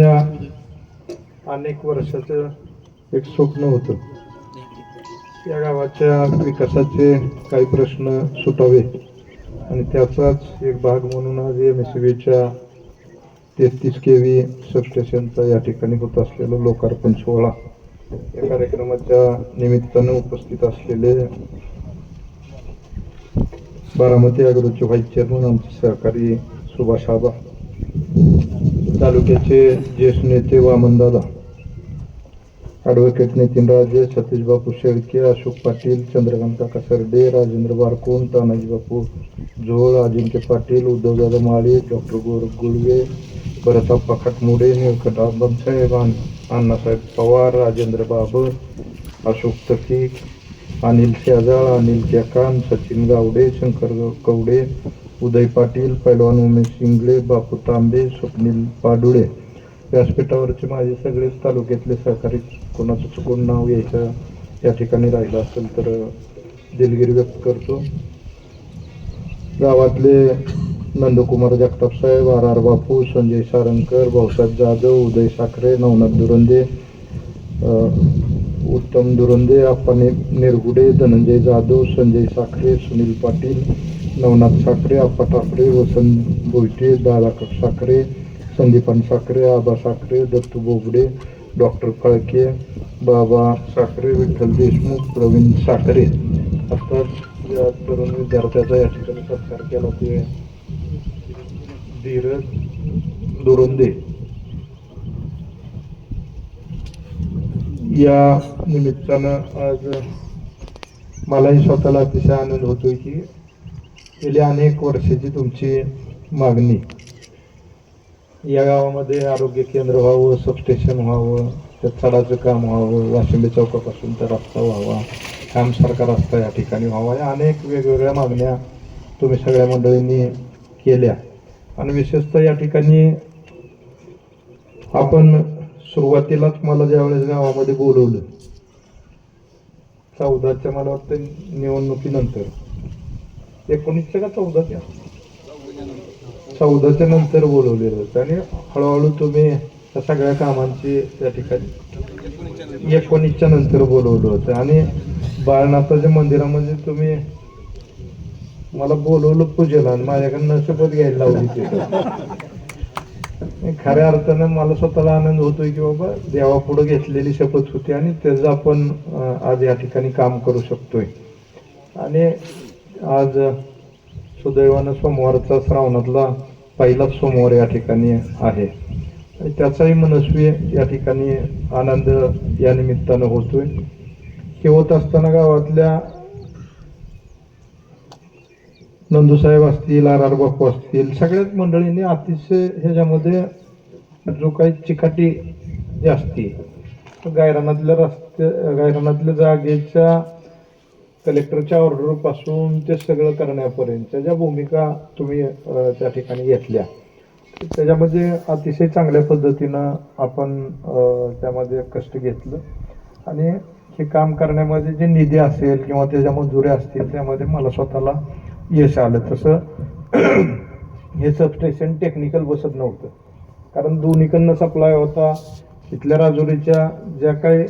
गेल्या अनेक वर्षाचं एक स्वप्न होतं. या गावाच्या विकासाचे काही प्रश्न सुटावे आणि त्याचाच एक भाग म्हणून आज एम एस बीच्या तेहतीस के व्ही सबस्टेशनचा या ठिकाणी होत असलेला लोकार्पण सोहळा. या कार्यक्रमाच्या निमित्तानं उपस्थित असलेले बारामती अग्रोचे व्हाईस चेअरमन आमचे सहकारी सुभाष आबा तालुक्याचे ज्येष्ठ नेते वामनदादा ॲडव्होकेट नितीन राजे सतीशबापू शेळके अशोक पाटील चंद्रकांत काका सरडे राजेंद्र बारकोन तानाजीबापू झोळ अजिंक्य पाटील उद्धवदादा माळी डॉक्टर गोर गुळवे भरताप्पा खटमुडे निळकंठ आबासाहेब अण्णासाहेब पवार राजेंद्र बाबर अशोक तकी अनिल शेजाळ अनिल केकान सचिन गावडे शंकर कवडे उदय पाटील पैलवान उमेश शिंगळे बापू तांबे स्वप्नील पाडुळे. व्यासपीठावरचे माझे सगळेच तालुक्यातले सहकारी कोणाचं चुकून नाव यायचं या ठिकाणी राहिलं असेल तर दिलगिरी व्यक्त करतो. गावातले नंदकुमार जगताप साहेब आर आर बापू संजय सारंगकर भाऊसाहेब जाधव उदय साखरे नवनाथ दुरंदे उत्तम दुरंदे अप्पा निरगुडे धनंजय जाधव संजय साखरे सुनील पाटील नवनाथ साखरे अप्पा ठाकरे वसंत बोईटे दादा साखरे संदीपान साखरे आबा साखरे दत्तू बोबडे डॉक्टर फाळके बाबा साखरे विठ्ठल देशमुख प्रवीण साखरे. असतात या तरुण विद्यार्थ्याचा या ठिकाणी सत्कार केला ते धीरज दुरुंदे. या निमित्तानं आज मलाही स्वतःला अतिशय आनंद होतोय की गेल्या अनेक वर्षाची तुमची मागणी. या गावामध्ये आरोग्य केंद्र व्हावं सबस्टेशन व्हावं त्या चढाचं काम व्हावं वाशिंबे चौकापासून तर रस्ता व्हावा कामसारखा रस्ता या ठिकाणी व्हावा या अनेक वेगवेगळ्या मागण्या तुम्ही सगळ्या मंडळींनी केल्या. आणि विशेषतः या ठिकाणी आपण सुरुवातीलाच मला ज्यावेळेस गावामध्ये बोलवलं चौदाच्या मला वाटतं निवडणुकीनंतर एकोणीसच्या का चौदाच्या? चौदाच्या नंतर बोलवलेलं होतं. आणि हळूहळू तुम्ही त्या सगळ्या कामांची त्या ठिकाणी एकोणीसच्या नंतर बोलवलं होतं. आणि बाळनाथाच्या मंदिरामध्ये तुम्ही मला बोलवलं पूजेला आणि माझ्याकडनं शपथ घ्यायला लावली तिथं. खऱ्या अर्थानं मला स्वतःला आनंद होतोय की बाबा देवापुढं घेतलेली शपथ होती आणि त्याचं आपण आज या ठिकाणी काम करू शकतोय. आणि आज सुदैवानं सोमवारचा श्रावणातला पहिलाच सोमवार या ठिकाणी आहे. आणि त्याचाही मनस्वी या ठिकाणी आनंद या निमित्तानं होतोय. केवत होत असताना गावातल्या नंदूसाहेब असतील आर आर बापू असतील सगळ्याच मंडळींनी अतिशय ह्याच्यामध्ये जो काही चिकाटी जास्ती गायरानातल्या रस्ते गायरानातल्या जागेच्या कलेक्टरच्या ऑर्डरपासून ते सगळं करण्यापर्यंतच्या ज्या भूमिका तुम्ही त्या ठिकाणी घेतल्या त्याच्यामध्ये अतिशय चांगल्या पद्धतीनं आपण त्यामध्ये कष्ट घेतलं. आणि हे काम करण्यामध्ये जे निधी असेल किंवा त्याच्या मंजुऱ्या असतील त्यामध्ये मला स्वतःला यश आलं. तसं हे सबस्टेशन टेक्निकल बसत नव्हतं. कारण दोन्हीकडनं सप्लाय होता. इथल्या राजुरीच्या ज्या काही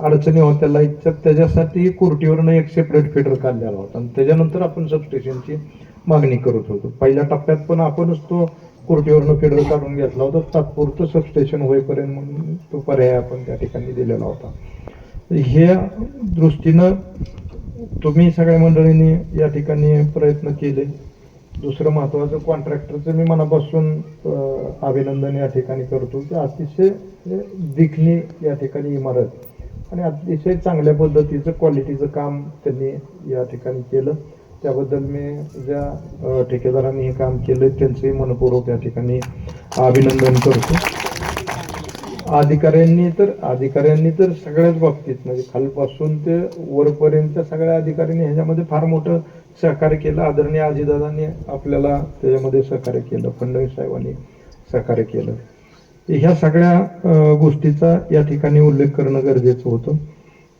अडचणी होत्या लाईटच्या त्याच्यासाठी कुर्टीवरनं एक सेपरेट फिटर काढलेला होता. आणि त्याच्यानंतर आपण सबस्टेशनची मागणी करत होतो. पहिल्या टप्प्यात पण आपणच तो कुर्टीवरनं फिडर काढून घेतला होता. तात्पुरतं सबस्टेशन होईपर्यंत म्हणून तो पर्याय आपण त्या ठिकाणी दिलेला होता. ह्या दृष्टीनं तुम्ही सगळ्या मंडळींनी या ठिकाणी प्रयत्न केले. दुसरं महत्वाचं कॉन्ट्रॅक्टरचं मी मनापासून अभिनंदन या ठिकाणी करतो की अतिशय देखणी या ठिकाणी इमारत आणि अतिशय चांगल्या पद्धतीचं क्वालिटीचं काम त्यांनी या ठिकाणी केलं. त्याबद्दल मी ज्या ठेकेदारांनी हे काम केलं त्यांचंही मनपूर्वक या ठिकाणी अभिनंदन करतो. अधिकाऱ्यांनी तर अधिकाऱ्यांनी तर सगळ्याच बाबतीत म्हणजे खालपासून ते वरपर्यंतच्या सगळ्या अधिकाऱ्यांनी ह्याच्यामध्ये फार मोठं सहकार्य केलं. आदरणीय आजीदादांनी आपल्याला त्याच्यामध्ये सहकार्य केलं. फडणवीस साहेबांनी सहकार्य केलं. ह्या सगळ्या गोष्टीचा या ठिकाणी उल्लेख करणं गरजेचं होतं.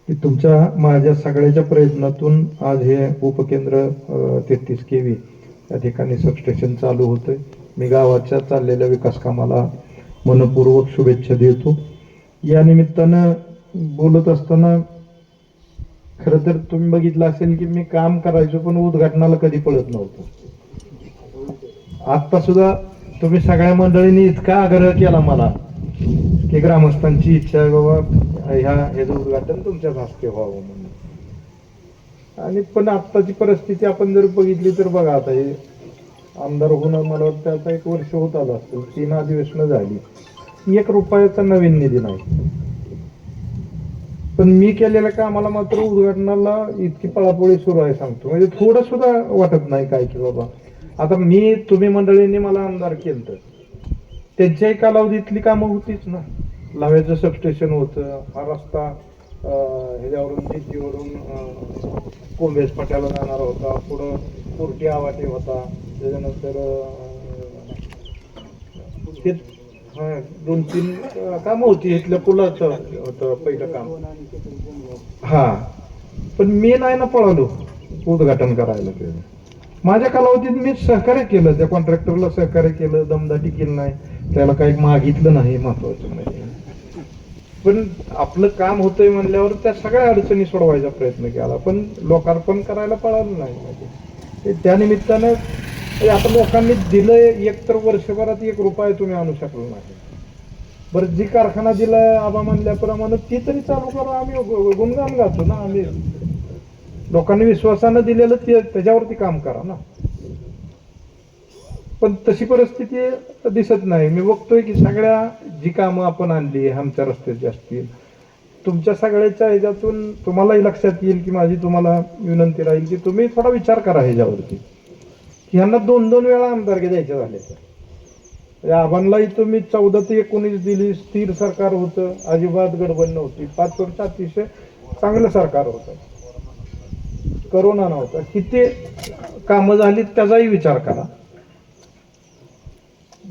की तुमच्या माझ्या सगळ्याच्या प्रयत्नातून आज हे उपकेंद्र तेहतीस के व्ही या ठिकाणी सबस्टेशन चालू होतंय. मी गावाच्या चाललेल्या विकास कामाला मनपूर्वक शुभेच्छा देतो. या निमित्तानं बोलत असताना खरं तर तुम्ही बघितलं असेल की मी काम करायचो पण उद्घाटनाला कधी पळत नव्हतो. आता सुद्धा तुम्ही सगळ्या मंडळींनी इतका आग्रह केला मला की ग्रामस्थांची इच्छा आहे बाबा ह्या ह्याचं उद्घाटन तुमच्याच हस्ते व्हावं म्हणून. आणि पण आत्ताची परिस्थिती आपण जर बघितली तर बघा आता हे आमदार होऊन मला वाटतं आता एक वर्ष होत आलं असतं तीन अधिवेशनं झाली. एक रुपयाचा नवीन निधी नाही. पण मी केलेल्या कामाला मात्र उद्घाटनाला इतकी पळापोळी सुरू आहे सांगतो. म्हणजे थोडं सुद्धा वाटत नाही काय की बाबा. आता मी तुम्ही मंडळींनी मला आमदार केलं त्यांच्याही कालावधीतली कामं होतीच ना. लाव्याचं सबस्टेशन होतं हा रस्ता ह्याच्यावरून दिल्लीवरून कोंबेस पट्याला जाणार होता. पुढं कुर्टी आवाटे होता. त्याच्यानंतर हा, दोन तीन कामं होती. इथल्या पुलाचं होतं पहिलं काम. हा. पण मी नाही ना पळालो. उद्घाटन करायला माझ्या कालावधीत मी सहकार्य केलं. त्या कॉन्ट्रॅक्टरला सहकार्य केलं. दमदाटी केलं नाही. त्याला काही मागितलं नाही महत्वाचं म्हणजे. पण आपलं काम होतंय म्हणल्यावर त्या सगळ्या अडचणी सोडवायचा प्रयत्न केला. पण लोकार्पण करायला पळालं नाही. म्हणजे त्यानिमित्तानं आता लोकांनी दिलं एक तर वर्षभरात एक रुपया तुम्ही आणू शकलो नाही. बरं जी कारखाना दिला आबा म्हणल्याप्रमाणे ती तरी चालू करा. आम्ही गुणगान गातो ना आम्ही. लोकांनी विश्वासानं दिलेलं ते त्याच्यावरती काम करा ना. पण तशी परिस्थिती दिसत नाही. मी बघतोय की सगळ्या जी कामं आपण आणली आमच्या रस्त्याची असतील तुमच्या सगळ्याच्या ह्याच्यातून तुम्हालाही लक्षात येईल की माझी तुम्हाला विनंती राहील की तुम्ही थोडा विचार करा ह्याच्यावरती. की ह्यांना दोन दोन वेळा आमदारकी द्यायचे झाले तर आव्हानलाही तुम्ही चौदा ते एकोणीस दिली. स्थिर सरकार होतं. अजिबात गडबड नव्हती. पाच वर्ष अतिशय चांगलं सरकार होतं. करोना नव्हता. किती कामं झाली त्याचाही विचार करा.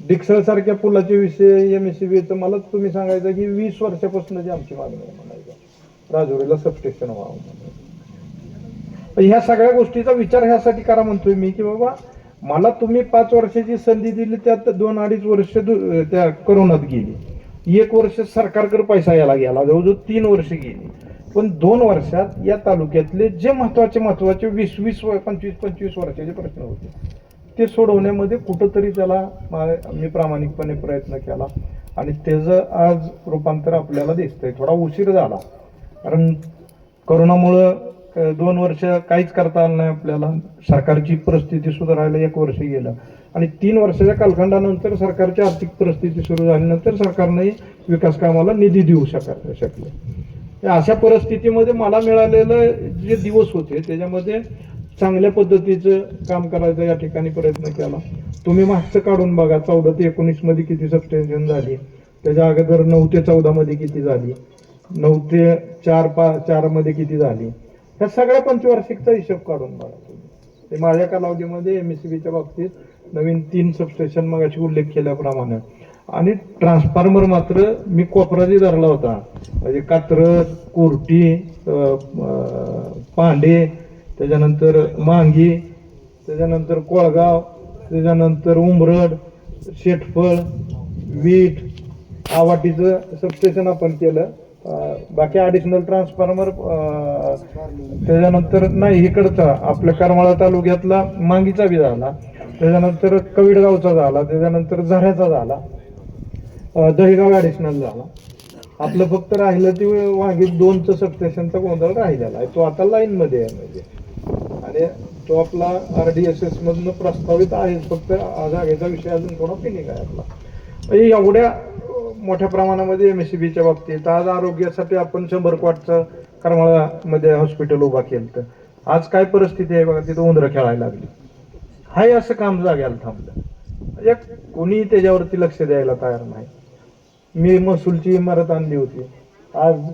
डिक्सळ सारख्या पुलाचे विषय एम एस सी मला तुम्ही सांगायचं की वीस वर्षापासून जी आमची मागणी आहे म्हणायचं. राजुरीला सबस्टेशन व्हावं म्हणून ह्या सगळ्या गोष्टीचा विचार ह्यासाठी करा म्हणतोय मी की बाबा मला तुम्ही पाच वर्षाची संधी दिली त्यात दोन अडीच वर्ष दु- त्या करोनात गेली. एक वर्ष सरकारकडे पैसा यायला गेला जवळजवळ तीन वर्ष गेली. पण दोन वर्षात या तालुक्यातले जे महत्त्वाचे महत्त्वाचे वीस वीस व- पंचवीस पंचवीस वर्षाचे प्रश्न होते. ते सोडवण्यामध्ये कुठंतरी त्याला मा- मी प्रामाणिकपणे प्रयत्न केला. आणि त्याचं आज रूपांतर आपल्याला दिसतंय थोडा उशीर झाला. कारण करोनामुळं दोन वर्ष काहीच करता आलं नाही आपल्याला. सरकारची परिस्थिती सुधारायला एक वर्ष गेलं. आणि तीन वर्षाच्या कालखंडानंतर सरकारची आर्थिक परिस्थिती सुरू झाल्यानंतर सरकारने विकास कामाला निधी देऊ शक शकले. अशा परिस्थितीमध्ये मला मिळालेलं जे दिवस होते त्याच्यामध्ये चांगल्या पद्धतीचं काम करायचा या ठिकाणी प्रयत्न केला. तुम्ही मागचं काढून बघा चौदा ते एकोणीसमध्ये किती सबस्टेन्शन झाली. त्याच्या अगोदर नऊ ते चौदा मध्ये किती झाली? नऊ ते चार पा चारमध्ये किती झाली? ह्या सगळ्या पंचवार्षिकचा हिशोब काढून बघा तुम्ही. ते माझ्या कालावधीमध्ये एम एस बाबतीत नवीन तीन सबस्टेशन मगाशी उल्लेख केल्याप्रमाणे. आणि ट्रान्सफॉर्मर मात्र मी कोपराजी धरला होता. म्हणजे कात्रज कोरटी पांडे त्याच्यानंतर मांगी त्याच्यानंतर कोळगाव त्याच्यानंतर उमरड शेटफळ वीट आवाटीचं सबस्टेशन आपण केलं. बाकी ॲडिशनल ट्रान्सफॉर्मर त्याच्यानंतर नाही इकडचा आपल्या करमाळा तालुक्यातला मांगीचा बी झाला. त्याच्यानंतर कविडगावचा झाला. त्याच्यानंतर झऱ्याचा झाला. दहीगाव ॲडिशनल झाला. आपलं फक्त राहिलं ते वांगी दोनचं सबस्टेशनचा गोंधळ राहिलेला आहे. तो आता लाईन मध्ये आहे म्हणजे. आणि तो आपला आर डी एस एसमधनं प्रस्तावित आहे फक्त जागेचा विषय अजून थोडा फिनिंग आहे आपला. म्हणजे एवढ्या मोठ्या प्रमाणामध्ये एम एस सी बीच्या बाबतीत आज आरोग्यासाठी आपण शंभर क्वाटचं करमाळामध्ये हॉस्पिटल उभा केलं तर आज काय परिस्थिती आहे बघा तिथं उंदरं खेळायला लागली. हाय असं काम जाग्याला थांबलं. म्हणजे कोणी त्याच्यावरती लक्ष द्यायला तयार नाही. मी महसूलची इमारत आणली होती. आज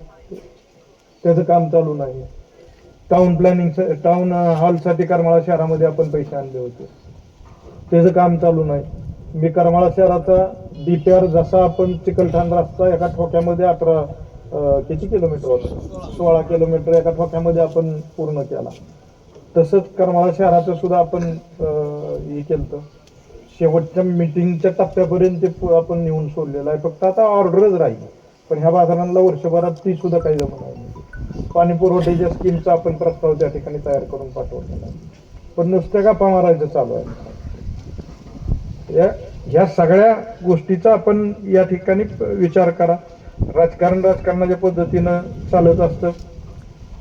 त्याचं काम चालू नाही. टाउन प्लॅनिंग टाउन हॉलसाठी करमाळा शहरामध्ये आपण पैसे आणले होते. त्याचं काम चालू नाही. मी करमाळा शहराचा डी टी आर जसा आपण चिकलठाण रस्ता एका ठोक्यामध्ये अठरा किती किलोमीटर होतं? सोळा किलोमीटर एका ठोक्यामध्ये आपण पूर्ण केला. तसंच करमाळा शहराचं सुद्धा आपण हे केलं शेवटच्या मिटिंगच्या टप्प्यापर्यंत ते पु- आपण नेऊन सोडलेलं आहे. फक्त आता ऑर्डरच राहील. पण ह्या बाजारांना वर्षभरात ती सुद्धा काही जमणार नाही. पाणी पुरवठ्याच्या स्कीमचा आपण प्रस्ताव त्या ठिकाणी तयार करून पाठवलेला आहे. पण नुसत्या गप्पा मारायचं चालू आहे. या ह्या सगळ्या गोष्टीचा आपण या ठिकाणी विचार करा. राजकारण राजकारणाच्या पद्धतीनं चालत असतं.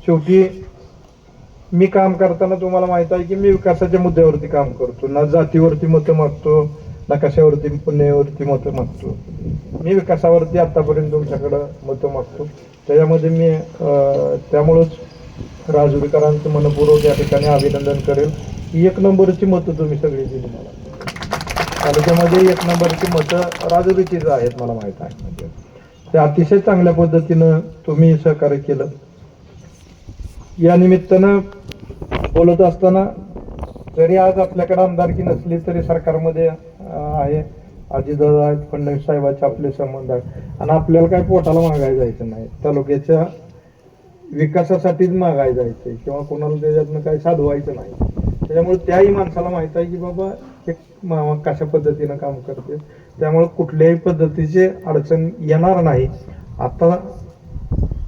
शेवटी मी काम करताना तुम्हाला माहीत आहे की मी विकासाच्या मुद्द्यावरती काम करतो. ना जातीवरती मतं मागतो ना कशावरती पुण्यावरती मतं मागतो. मी विकासावरती आतापर्यंत तुमच्याकडं मतं मागतो. त्याच्यामध्ये मी त्यामुळंच राजविकारांचं मनपूर्वक या ठिकाणी अभिनंदन करेल. एक नंबरची मतं तुम्ही सगळी दिली मला. तालुक्यामध्ये एक नंबरची मतं राजुरीचीच आहेत मला माहीत आहे. म्हणजे ते अतिशय चांगल्या पद्धतीनं तुम्ही सहकार्य केलं. या निमित्तानं बोलत असताना जरी आज आपल्याकडे आमदारकी नसली तरी सरकारमध्ये आहे. अजितदादा आहेत फडणवीस साहेबाचे आपले संबंध आहेत. आणि आपल्याला काय पोटाला मागायला जायचं नाही. तालुक्याच्या विकासासाठीच मागायला जायचंय. किंवा कोणाला त्याच्यातनं काही साधवायचं नाही. त्याच्यामुळे त्याही माणसाला माहीत आहे की बाबा हे मामा कशा पद्धतीनं काम करते? त्यामुळे कुठल्याही पद्धतीचे अडचण येणार नाही. आता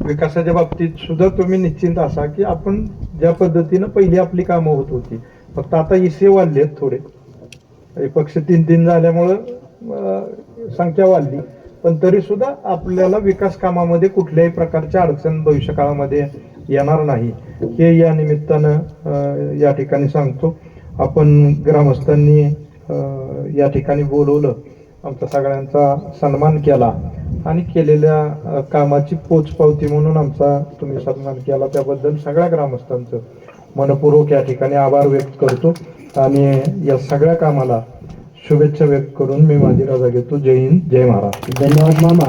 विकासाच्या बाबतीत सुद्धा तुम्ही निश्चिंत असा की आपण ज्या पद्धतीनं पहिली आपली कामं होत होती. फक्त आता इसे वाढले आहेत थोडे पक्ष तीन तीन झाल्यामुळं संख्या वाढली. पण तरी सुद्धा आपल्याला विकास कामामध्ये कुठल्याही प्रकारच्या अडचण भविष्यकाळामध्ये येणार नाही. हे या निमित्तानं या ठिकाणी सांगतो. आपण ग्रामस्थांनी या ठिकाणी बोलवलं. आमचा सगळ्यांचा सन्मान केला. आणि केलेल्या कामाची पोचपावती म्हणून आमचा तुम्ही सन्मान केला. त्याबद्दल सगळ्या ग्रामस्थांचं मनपूर्वक या ठिकाणी आभार व्यक्त करतो. आणि या सगळ्या कामाला शुभेच्छा व्यक्त करून मी माझी रजा घेतो. जय हिंद जय महाराज धन्यवाद मामा.